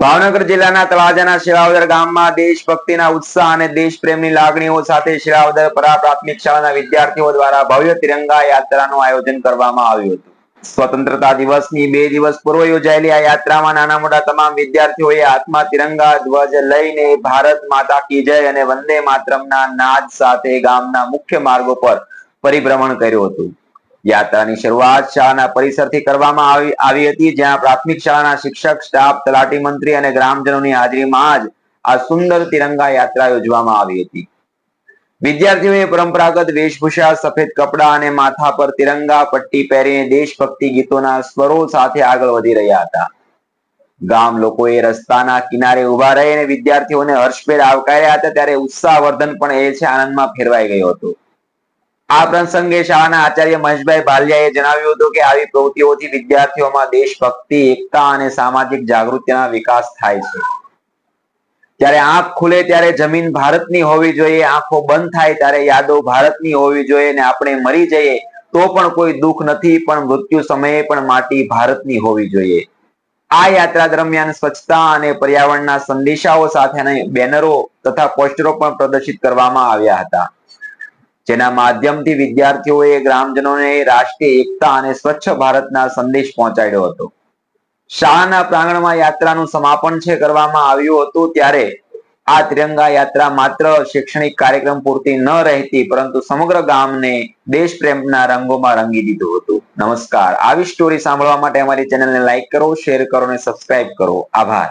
ભાવનગર જિલ્લાના તળાજાના શિરાવદર ગામમાં દેશભક્તિના ઉત્સાહ અને દેશપ્રેમની લાગણીઓ સાથે શિરાવદર પરા પ્રાથમિક શાળાના વિદ્યાર્થીઓ દ્વારા ભવ્ય તિરંગા યાત્રાનું આયોજન કરવામાં આવ્યું હતું. સ્વતંત્રતા દિવસની બે દિવસ પૂર્વ યોજાયેલી આ યાત્રામાં નાના મોટા તમામ વિદ્યાર્થીઓએ હાથમાં તિરંગા ધ્વજ લઈને ભારત માતા કી જય અને વંદે માતરમના નાદ સાથે ગામના મુખ્ય માર્ગો પર પરિભ્રમણ કર્યું હતું. યાત્રાની શરૂઆત શાળાના પરિસરથી કરવામાં આવી હતી, જ્યાં પ્રાથમિક શાળાના શિક્ષક, સ્ટાફ, તલાટી મંત્રી અને ગ્રામજનોની હાજરીમાં જ આ સુંદર તિરંગા યાત્રા યોજવામાં આવી હતી. વિદ્યાર્થીઓએ પરંપરાગત વેશભૂષા, સફેદ કપડા અને માથા પર તિરંગા, પટ્ટી પહેરીને દેશભક્તિ ગીતોના સ્વરો સાથે આગળ વધી રહ્યા હતા. ગામ લોકોએ રસ્તાના કિનારે ઊભા રહીને વિદ્યાર્થીઓને હર્ષભેર આવકાર્યા હતા, ત્યારે ઉત્સાહવર્ધન પણ એ છે, આનંદમાં ફેરવાઈ ગયો હતો. આ પ્રસંગે શાળાના આચાર્ય મહેશભાઈ ભાલિયાએ જણાવ્યું હતું કે આવી પ્રવૃત્તિઓથી વિદ્યાર્થીઓમાં દેશભક્તિ, એકતા અને સામાજિક જાગૃતિના વિકાસ થાય છે. ત્યારે આંખ ખુલે ત્યારે જમીન ભારતની હોવી જોઈએ, આંખો બંધ થાય ત્યારે યાદો ભારતની હોવી જોઈએ અને આપણે મરી જઈએ તો પણ કોઈ દુઃખ નથી, પણ મૃત્યુ સમયે પણ માટી ભારતની હોવી જોઈએ. આ યાત્રા દરમિયાન સ્વચ્છતા અને પર્યાવરણના સંદેશાઓ સાથેના બેનરો તથા પોસ્ટરો પણ પ્રદર્શિત કરવામાં આવ્યા હતા. જેના માધ્યમથી વિદ્યાર્થીઓએ ગ્રામજનોને રાષ્ટ્રીય એકતા અને સ્વચ્છ ભારતના સંદેશ પહોંચાડ્યો હતો. શાળાના પ્રાંગણમાં યાત્રાનું સમાપન છે કરવામાં આવ્યું હતું ત્યારે આ તિરંગા યાત્રા માત્ર શૈક્ષણિક કાર્યક્રમ પૂરતી ન રહેતી, પરંતુ સમગ્ર ગામને દેશ પ્રેમના રંગોમાં રંગી દીધું હતું. નમસ્કાર. આવી સ્ટોરી સાંભળવા માટે અમારી ચેનલને લાઈક કરો શેર કરો અને સબસ્ક્રાઇબ કરો. આભાર.